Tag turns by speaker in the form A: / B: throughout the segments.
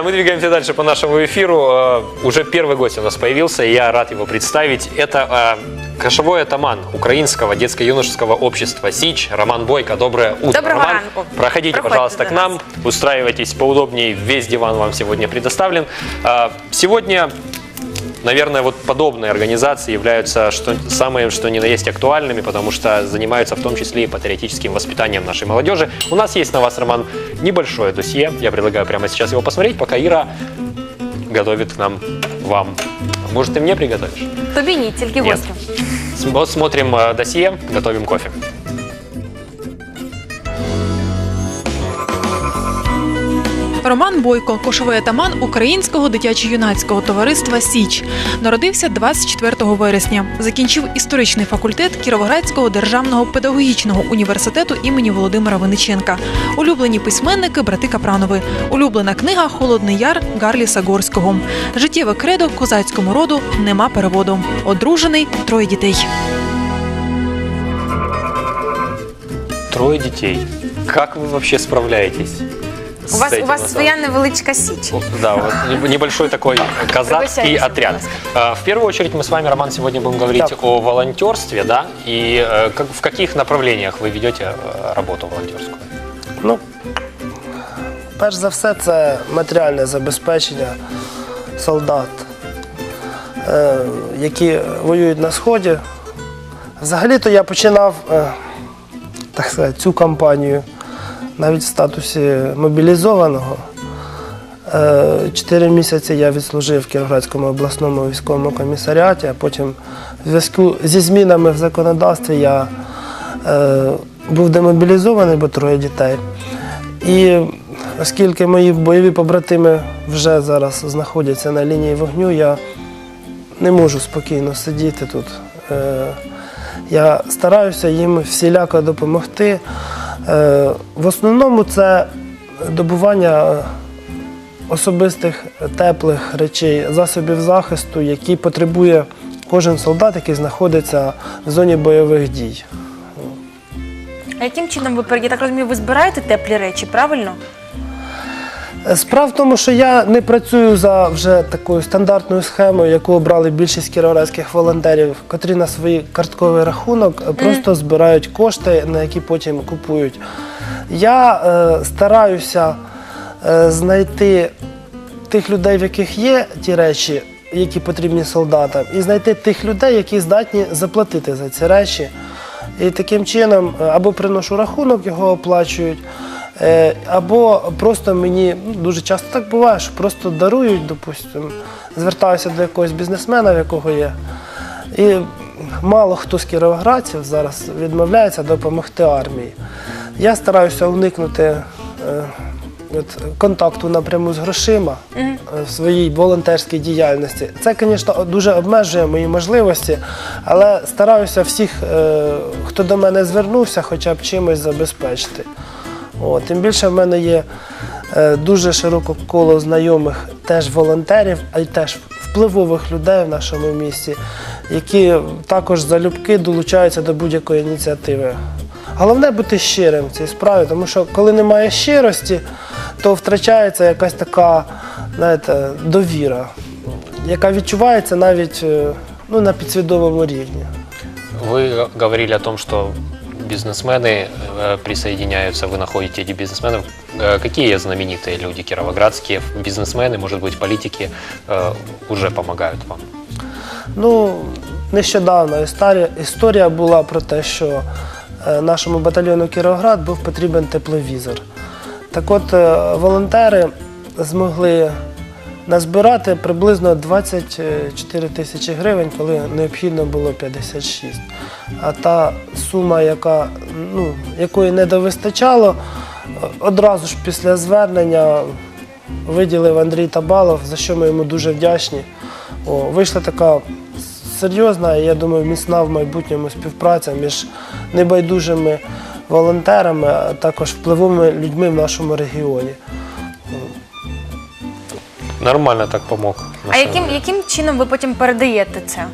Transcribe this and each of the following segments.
A: Друзья, мы двигаемся дальше по нашему эфиру. Э, Уже первый гость у нас появился, и я рад его представить. Это э, кошевой атаман украинского детско-юношеского общества СИЧ Роман Бойко. Доброе утро,
B: Доброго
A: Роман.
B: ранку.
A: Проходите,
B: Проходите
A: пожалуйста,
B: до
A: к нам. Устраивайтесь поудобнее. Весь диван вам сегодня предоставлен. Э, Сегодня Наверное, вот подобные организации являются что, самые, что ни на есть актуальными, потому что занимаются в том числе и патриотическим воспитанием нашей молодежи. У нас есть на вас, Роман, небольшое досье. Я предлагаю прямо сейчас его посмотреть, пока Ира готовит нам вам. Может, ты мне приготовишь?
B: Тобі ні, тільки
A: Нет.
B: гостю.
A: С- Вот смотрим э, досье, готовим кофе.
C: Роман Бойко, кошовий атаман Українського дитячо-юнацького товариства Січ, народився 24 вересня. Закінчив історичний факультет Кіровоградського державного педагогічного університету імені Володимира Винниченка. Улюблені письменники брати Капранови. Улюблена книга Холодний яр Гарліса Горського. Життєве кредо козацькому роду нема переводу. Одружений, троє дітей.
A: Трое детей. Как вы вообще справляетесь?
B: У
A: с
B: вас,
A: этим,
B: у
A: на
B: вас
A: самом
B: своя невеличка січ.
A: О, Да, вот неб- небольшой такой казахский
B: Пригощайтесь,
A: отряд. А, В первую очередь мы с вами, Роман, сегодня будем говорить
D: Так.
A: о волонтерстве, да, и э, как- в каких направлениях вы ведете э, работу волонтерскую?
D: Ну, перш за все, це матеріальне забезпечення солдат, е, які воюють на Сході. Взагалі-то я починав е, так сказати, цю кампанію навіть в статусі мобілізованого. Е, Чотири місяці я відслужив в Кіровоградському обласному військовому комісаріаті, а потім в зв'язку зі змінами в законодавстві я е, був демобілізований, бо троє дітей. І оскільки мої бойові побратими вже зараз знаходяться на лінії вогню, я не можу спокійно сидіти тут. Е, Я стараюся їм всіляко допомогти. Е, В основному це добування особистих теплих речей, засобів захисту, які потребує кожен солдат, який знаходиться в зоні бойових дій.
B: А яким чином ви я так розумію, ви збираєте теплі речі, правильно?
D: Справа в тому, що я не працюю за вже такою стандартною схемою, яку обрали більшість кіровоградських волонтерів, котрі на свій картковий рахунок просто збирають кошти, на які потім купують. Я е, стараюся е, знайти тих людей, в яких є ті речі, які потрібні солдатам, і знайти тих людей, які здатні заплатити за ці речі. І таким чином е, або приношу рахунок, його оплачують, або просто мені ну, дуже часто так буває, що просто дарують, допустимо, звертаюся до якогось бізнесмена, в якого є. І мало хто з кіровоградців зараз відмовляється допомогти армії. Я стараюся уникнути е, от, контакту напряму з грошима е, в своїй волонтерській діяльності. Це, звісно, дуже обмежує мої можливості, але стараюся всіх, е, хто до мене звернувся, хоча б чимось забезпечити. От, тим більше в мене є е, дуже широке коло знайомих теж волонтерів, а й теж впливових людей в нашому місті, які також залюбки долучаються до будь-якої ініціативи. Головне бути щирим в цій справі, тому що коли немає щирості, то втрачається якась така знаєте, довіра, яка відчувається навіть е, ну, на підсвідомому рівні.
A: Вы говорили о том, что бизнесмены э, присоединяются, вы находите этих бизнесменов. Э, Какие знаменитые люди кировоградские, бизнесмены, может быть, политики э, уже помогают вам?
D: Ну, нещодавно історія, історія була про те, що е, нашому батальйону Кіровоград був потрібен тепловізор. Так от е, волонтери змогли назбирати приблизно 24 тисячі гривень, коли необхідно було 56. А та сума, яка, ну, якої не довистачало, одразу ж після звернення виділив Андрій Табалов, за що ми йому дуже вдячні. О, вийшла така серйозна, і я думаю, міцна в майбутньому співпраця між небайдужими волонтерами, а також впливовими людьми в нашому регіоні.
A: Нормально так помог.
B: А яким, яким чином ви потім передаєте це?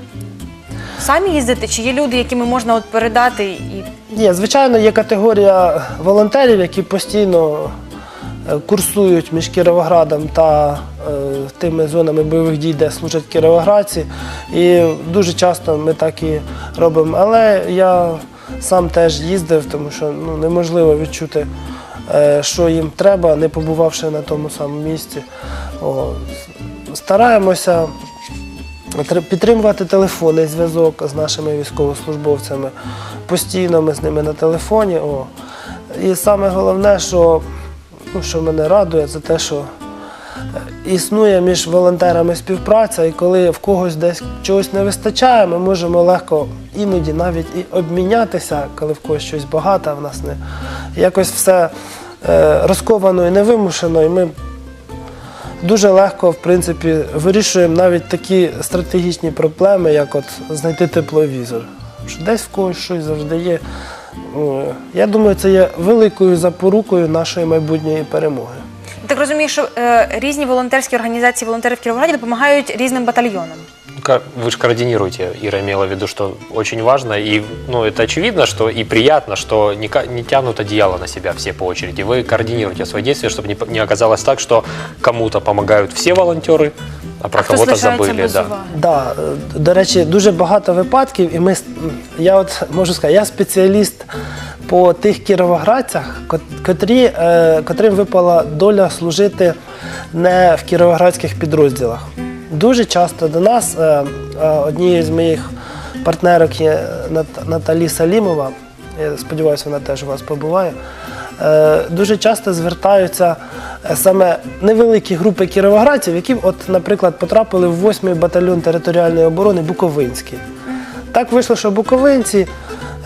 B: Самі їздите, чи є люди, якими можна от передати і
D: Ні, звичайно, є категорія волонтерів, які постійно е, курсують між Кіровоградом та е, тими зонами бойових дій, де служать кіровоградці. І дуже часто ми так і робимо. Але я сам теж їздив, тому що ну, неможливо відчути, що їм треба, не побувавши на тому самому місці. Стараємося Підтримувати телефонний зв'язок з нашими військовослужбовцями. Постійно ми з ними на телефоні. І саме головне, що, ну, що мене радує, це те, що е, існує між волонтерами співпраця, і коли в когось десь чогось не вистачає, ми можемо легко іноді навіть і обмінятися, коли в когось щось багато, а в нас не. Якось все е, розковано і невимушено, і ми дуже легко, в принципі, вирішуємо навіть такі стратегічні проблеми, як от знайти тепловізор. Що десь в когось щось завжди є. Ну, Я думаю, це є великою запорукою нашої майбутньої перемоги.
B: Я Так розумію, що е, різні волонтерські організації волонтери в Кіровограді допомагають різним батальйонам.
A: Ка- Вы же координируете, Ира имела в виду, что очень важно, и ну, это очевидно, что и приятно, что не, ка- не тянут одеяло на себя все по очереди. Вы координируете свои действия, чтобы не, п- не оказалось так, что кому-то помогают все волонтеры, а про
B: А хтось
A: кого-то
B: лишається
A: забыли.
B: без
A: Да.
B: уваги.
D: Да, е, до речі, дуже багато випадків, і ми с- я от можу сказати, я спеціаліст по тих кіровоградцях, котрі, е, котрим випала доля служити не в кіровоградських підрозділах. Дуже часто до нас е, е, однією з моїх партнерок є Нат- Наталі Салімова. Я сподіваюся, вона теж у вас побуває. Дуже часто звертаються саме невеликі групи кіровоградців, які, от, наприклад, потрапили в 8-й батальйон територіальної оборони Буковинський. Так вийшло, що буковинці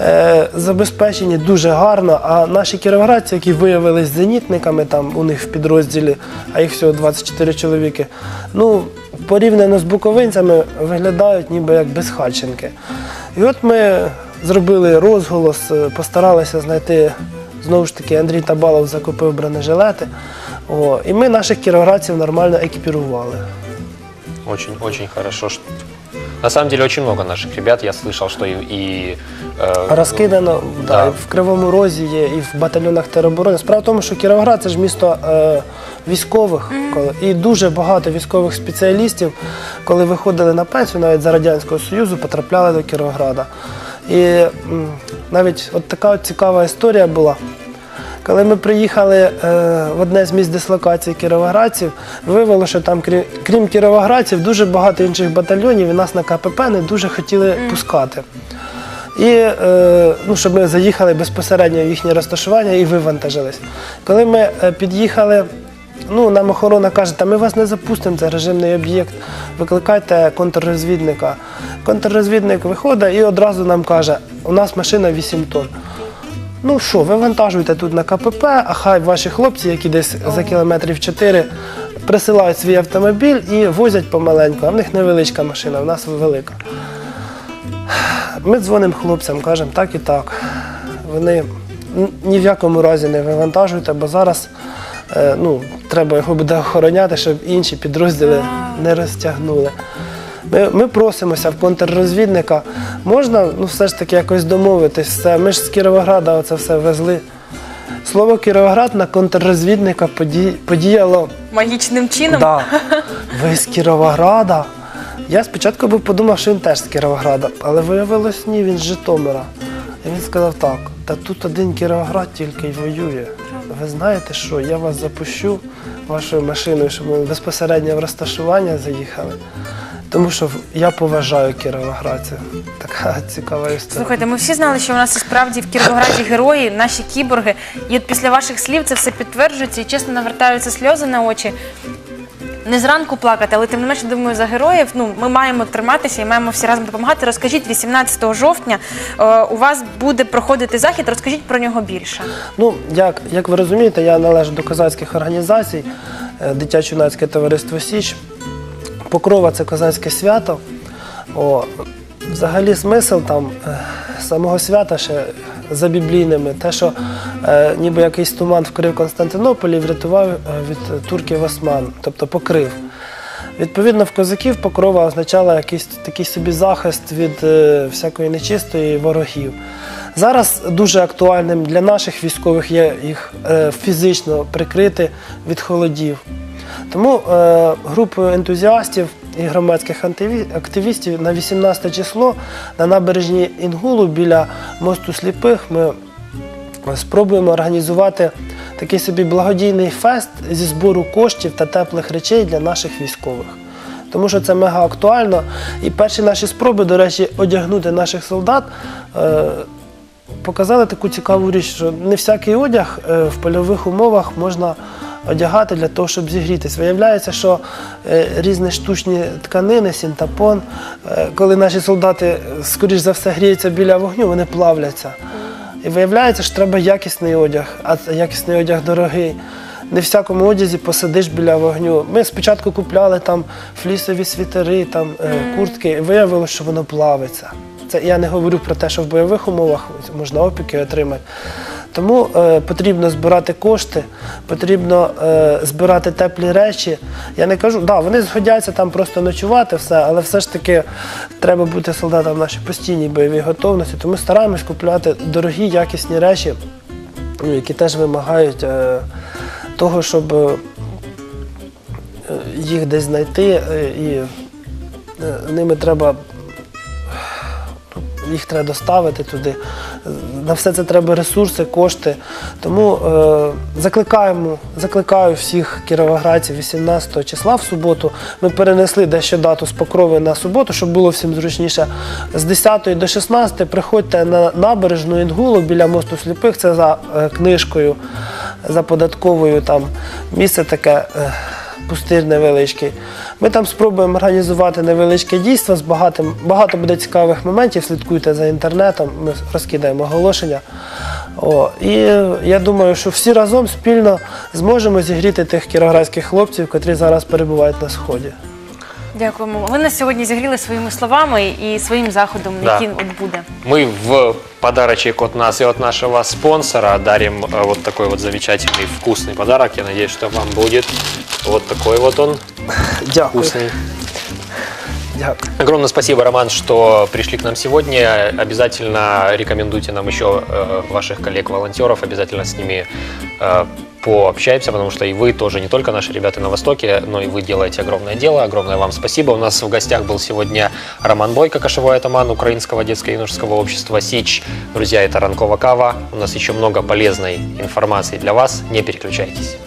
D: е, забезпечені дуже гарно, а наші кіровоградці, які виявились зенітниками там у них в підрозділі, а їх всього 24 чоловіки, ну, порівняно з буковинцями виглядають ніби як безхатченки. І от ми зробили розголос, е, постаралися знайти. Знову ж таки, Андрій Табалов закупив бронежилети. О, і ми наших кіровоградців нормально екіпірували.
A: Очень, очень хорошо. На самом деле очень много наших ребят. Я слышал, что и, и,
D: Розкидано да.
A: Да.
D: і в Кривому Розі є, і в батальйонах тероборони. Справа в тому, що Кіровоград це ж місто е, військових, коли, і дуже багато військових спеціалістів, коли виходили на пенсію навіть за Радянського Союзу, потрапляли до Кіровограда. І м, навіть от така от цікава історія була. Коли ми приїхали е, в одне з місць дислокації кіровоградців, виявилося, що там, крім, крім кіровоградців, дуже багато інших батальйонів і нас на КПП не дуже хотіли пускати. І е, ну, щоб ми заїхали безпосередньо в їхнє розташування і вивантажились. Коли ми е, під'їхали, ну, нам охорона каже, та ми вас не запустимо, це режимний об'єкт, викликайте контррозвідника. Контррозвідник виходить і одразу нам каже, у нас машина 8 тонн. Ну що, вивантажуйте тут на КПП, а хай ваші хлопці, які десь за кілометрів 4, присилають свій автомобіль і возять помаленьку, а в них невеличка машина, в нас велика. Ми дзвонимо хлопцям, кажемо так і так. Вони ні в якому разі не вивантажуйте, бо зараз е, ну, треба його буде охороняти, щоб інші підрозділи не розтягнули. Ми, ми просимося в контррозвідника. Можна ну, все ж таки якось домовитись. Все. Ми ж з Кіровограда це все везли. Слово Кіровоград на контррозвідника подіяло
B: Магічним чином.
D: Да. Ви з Кіровограда. Я спочатку був подумав, що він теж з Кіровограда, але виявилось ні, він з Житомира. І він сказав так, та тут один Кіровоград тільки й воює. Ви знаєте що, я вас запущу вашою машиною, щоб ви безпосередньо в розташування заїхали. Тому що я поважаю кіровоградців. Така цікава історія.
B: Слухайте, ми всі знали, що у нас справді в Кіровограді герої, наші кіборги. І от після ваших слів це все підтверджується і чесно навертаються сльози на очі. Не зранку плакати, але тим не менше думаю за героїв. Ну ми маємо триматися і маємо всі разом допомагати. Розкажіть, 18 жовтня е, у вас буде проходити захід. Розкажіть про нього більше.
D: Ну, як, як ви розумієте, я належу до козацьких організацій, е, дитячо-юнацьке товариство Січ. Покрова це козацьке свято. О, взагалі смисл там е, самого свята ще за біблійними, те, що е, ніби якийсь туман вкрив Константинополь і врятував е, від турків осман, тобто покрив. Відповідно, в козаків покрова означала якийсь такий собі захист від е, всякої нечистої ворогів. Зараз дуже актуальним для наших військових є їх е, фізично прикрити від холодів. Тому е, групою ентузіастів і громадських активістів на 18 число на набережні Інгулу біля мосту сліпих ми спробуємо організувати такий собі благодійний фест зі збору коштів та теплих речей для наших військових. Тому що це мега актуально. І перші наші спроби, до речі, одягнути наших солдат. Показали таку цікаву річ, що не всякий одяг е, в польових умовах можна одягати для того, щоб зігрітись. Виявляється, що е, різні штучні тканини, синтапон, е, коли наші солдати, скоріш за все, гріються біля вогню, вони плавляться. І виявляється, що треба якісний одяг, а якісний одяг дорогий. Не в всякому одязі посидиш біля вогню. Ми спочатку купляли там флісові світери, там куртки, і виявилося, що воно плавиться. Це я не говорю про те, що в бойових умовах можна опіки отримати. Тому е, потрібно збирати кошти, потрібно е, збирати теплі речі. Я не кажу, да, вони згодяться там просто ночувати, все, але все ж таки треба бути солдатам в нашій постійній бойовій готовності. Тому стараємось купляти дорогі, якісні речі, ну, які теж вимагають е, того, щоб е, їх десь знайти, е, і е, ними треба їх треба доставити туди. На все це треба ресурси, кошти. Тому е, закликаємо, закликаю всіх кіровоградців 18 числа в суботу. Ми перенесли дещо дату з покрови на суботу, щоб було всім зручніше. З 10 до 16 приходьте на набережну Інгулу біля мосту сліпих. Це за е, книжкою, за податковою там місце таке. Е, пустир невеличкий. Ми там спробуємо організувати невеличке дійство з багатим. Багато буде цікавих моментів. Слідкуйте за інтернетом. Ми розкидаємо оголошення. О, і я думаю, що всі разом спільно зможемо зігріти тих кіроградських хлопців, котрі зараз перебувають на сході.
B: Дякуємо. Ви нас сьогодні зігріли своїми словами і своїм заходом,
A: Да.
B: який от буде.
A: Мы в подарочек от нас и от нашего спонсора дарим э, вот такой вот замечательный вкусный подарок. Я надеюсь, что вам будет вот такой вот он
D: Дякую.
A: вкусный.
D: Дякую.
A: Огромное спасибо, Роман, что пришли к нам сегодня. Обязательно рекомендуйте нам еще э, ваших коллег-волонтеров, обязательно с ними э, пообщаемся, потому что и вы тоже не только наши ребята на Востоке, но и вы делаете огромное дело. Огромное вам спасибо. У нас в гостях был сегодня Роман Бойко, кошевой атаман Украинского детско-юношеского общества «Сич». Друзья, это Ранкова Кава. У нас еще много полезной информации для вас. Не переключайтесь.